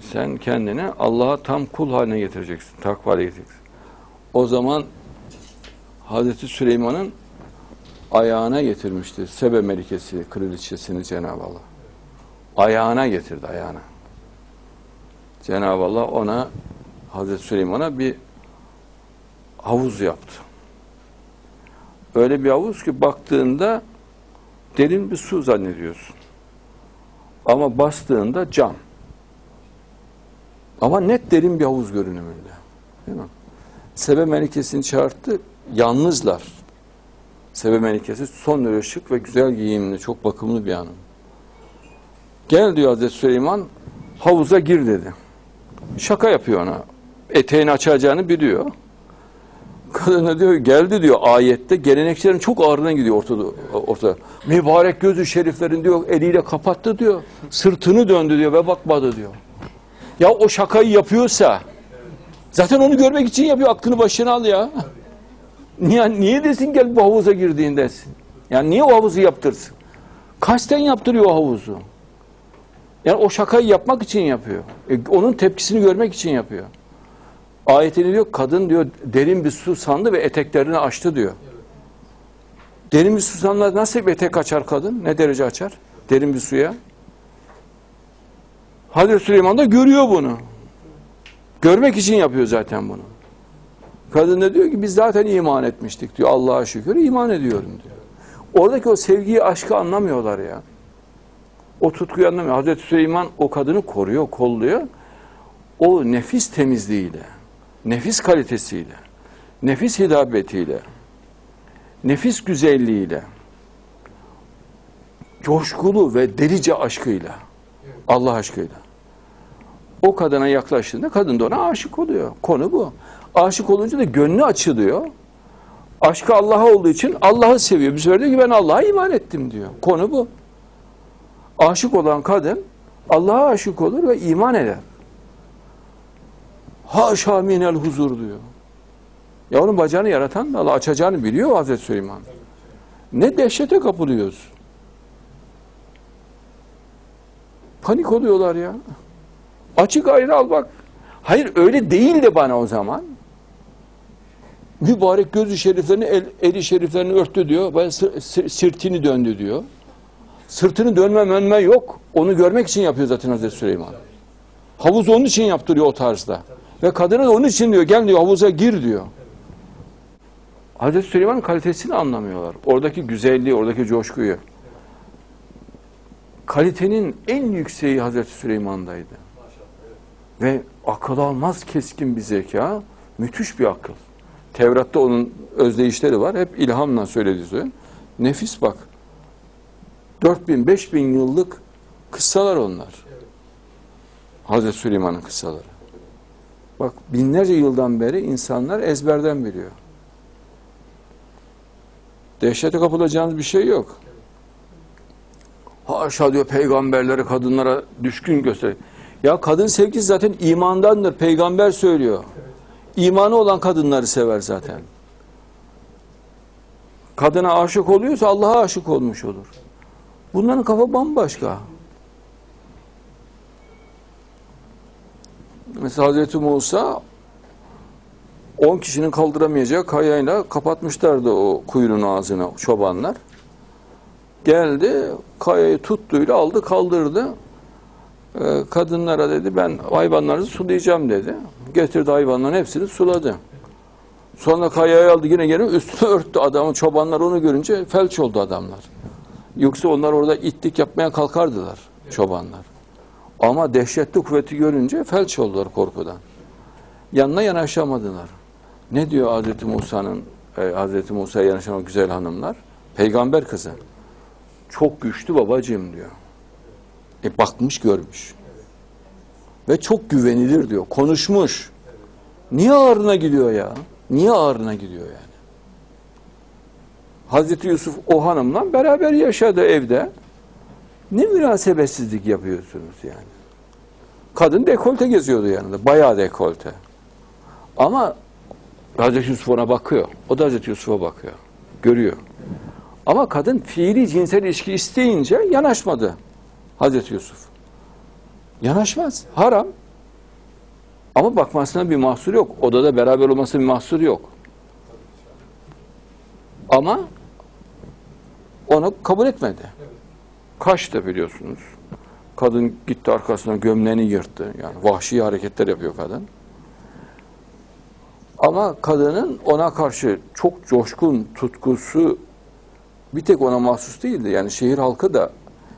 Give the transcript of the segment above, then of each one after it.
Sen kendini Allah'a tam kul haline getireceksin. Takva haline getireceksin. O zaman Hazreti Süleyman'ın ayağına getirmişti. Sebe melikesi, kraliçesini Cenab-ı Allah. Ayağına getirdi, ayağına. Cenab-ı Allah ona, Hazreti Süleyman'a bir havuz yaptı. Öyle bir havuz ki baktığında derin bir su zannediyorsun. Ama bastığında cam. Ama net derin bir havuz görünümünde. Değil mi? Sebe Melikesi'ni çağırttı. Yalnızlar. Sebe Melikesi son derece şık ve güzel giyimli, çok bakımlı bir hanım. Gel diyor Hazreti Süleyman, havuza gir dedi. Şaka yapıyor ona. Eteğini açacağını biliyor. Kadına diyor geldi diyor ayette gelenekçilerin çok ağırına gidiyor ortada. ortada. Mübarek gözü şeriflerin diyor eliyle kapattı diyor. Sırtını döndü diyor ve bakmadı diyor. Ya o şakayı yapıyorsa zaten onu görmek için yapıyor. Aklını başına al ya. Niye, niye desin gel bu havuza girdiğin desin. Yani niye o havuzu yaptırsın? Kasten yaptırıyor o havuzu. Yani o şakayı yapmak için yapıyor. E, onun tepkisini görmek için yapıyor. Ayetini diyor kadın diyor derin bir su sandı ve eteklerini açtı diyor. Derin bir su sandı nasıl bir etek açar kadın? Ne derece açar? Derin bir suya. Hazreti Süleyman da görüyor bunu. Görmek için yapıyor zaten bunu. Kadın da diyor ki biz zaten iman etmiştik diyor. Allah'a şükür iman ediyorum diyor. Oradaki o sevgiyi, aşkı anlamıyorlar ya. O tutkuyu anlamıyor. Hazreti Süleyman o kadını koruyor, kolluyor. O nefis temizliğiyle, nefis kalitesiyle, nefis hidabetiyle, nefis güzelliğiyle, coşkulu ve delice aşkıyla, Allah aşkıyla. O kadına yaklaştığında kadın da ona aşık oluyor. Konu bu. Aşık olunca da gönlü açılıyor. Aşkı Allah'a olduğu için Allah'ı seviyor. Bir sefer ki ben Allah'a iman ettim diyor. Konu bu. Aşık olan kadın Allah'a aşık olur ve iman eder. Haşa minel huzur diyor. Ya onun bacağını yaratan da Allah açacağını biliyor Hazreti Süleyman. Ne dehşete kapılıyoruz. Panik oluyorlar ya. Açık ayrı al bak. Hayır öyle değil de bana o zaman. Mübarek gözü şeriflerini, el, eli şeriflerini örttü diyor. Ben sı- sı- sırtını döndü diyor. Sırtını dönme mönme yok. Onu görmek için yapıyor zaten Hazreti Süleyman. Havuz onun için yaptırıyor o tarzda. Ve kadına da onun için diyor gel diyor havuza gir diyor. Hazreti Süleyman'ın kalitesini anlamıyorlar. Oradaki güzelliği, oradaki coşkuyu. Kalitenin en yükseği Hazreti Süleyman'daydı. Ve akıl almaz keskin bir zeka, müthiş bir akıl. Tevrat'ta onun özdeyişleri var. Hep ilhamla söylediği söylüyor. Nefis bak. 4000, 5000 yıllık kıssalar onlar. Hazreti Süleyman'ın kıssaları. Bak binlerce yıldan beri insanlar ezberden biliyor. Dehşete kapılacağınız bir şey yok. Haşa diyor peygamberleri kadınlara düşkün göster. Ya kadın sevgisi zaten imandandır. Peygamber söylüyor. İmanı olan kadınları sever zaten. Kadına aşık oluyorsa Allah'a aşık olmuş olur. Bunların kafa bambaşka. Mesela Hazreti Musa 10 kişinin kaldıramayacağı kayayla kapatmışlardı o kuyunun ağzını çobanlar. Geldi, kayayı tuttuyla aldı kaldırdı. Ee, kadınlara dedi ben hayvanlarınızı sulayacağım dedi. Getirdi hayvanların hepsini suladı. Sonra kayayı aldı yine gene üstüne örttü adamın çobanlar onu görünce felç oldu adamlar. Yoksa onlar orada itlik yapmaya kalkardılar çobanlar. Ama dehşetli kuvveti görünce felç oldular korkudan. Yanına yanaşamadılar. Ne diyor Hazreti Musa'nın e, Hazreti Musa'ya yanaşan güzel hanımlar? Peygamber kızı. Çok güçlü babacığım diyor. E bakmış görmüş. Ve çok güvenilir diyor. Konuşmuş. Niye ağrına gidiyor ya? Niye ağrına gidiyor yani? Hazreti Yusuf o hanımla beraber yaşadı evde. Ne münasebetsizlik yapıyorsunuz yani? Kadın dekolte geziyordu yanında. Bayağı dekolte. Ama Hazreti Yusuf ona bakıyor. O da Hazreti Yusuf'a bakıyor. Görüyor. Ama kadın fiili cinsel ilişki isteyince yanaşmadı Hazreti Yusuf. Yanaşmaz. Haram. Ama bakmasına bir mahsur yok. Odada beraber olmasına bir mahsur yok. Ama ona kabul etmedi. Kaçtı biliyorsunuz. Kadın gitti arkasına gömleğini yırttı. Yani vahşi hareketler yapıyor kadın. Ama kadının ona karşı çok coşkun tutkusu bir tek ona mahsus değildi. Yani şehir halkı da,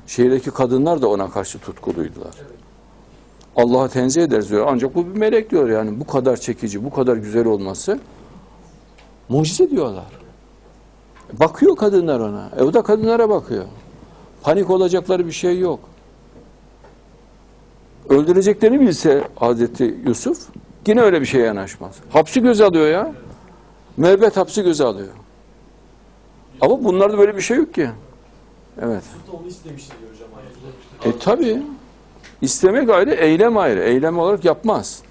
şehirdeki kadınlar da ona karşı tutkuluydular. Allah'a tenzih ederiz diyor. Ancak bu bir melek diyor yani. Bu kadar çekici, bu kadar güzel olması mucize diyorlar. Bakıyor kadınlar ona. E o da kadınlara bakıyor. Panik olacakları bir şey yok. Öldüreceklerini bilse Hazreti Yusuf yine öyle bir şeye yanaşmaz. Hapsi göze alıyor ya. Müebbet hapsi göze alıyor. Ama bunlarda böyle bir şey yok ki. Evet. Da onu istemişti diyor hocam. E tabi. İstemek ayrı, eylem ayrı. Eylem olarak yapmaz.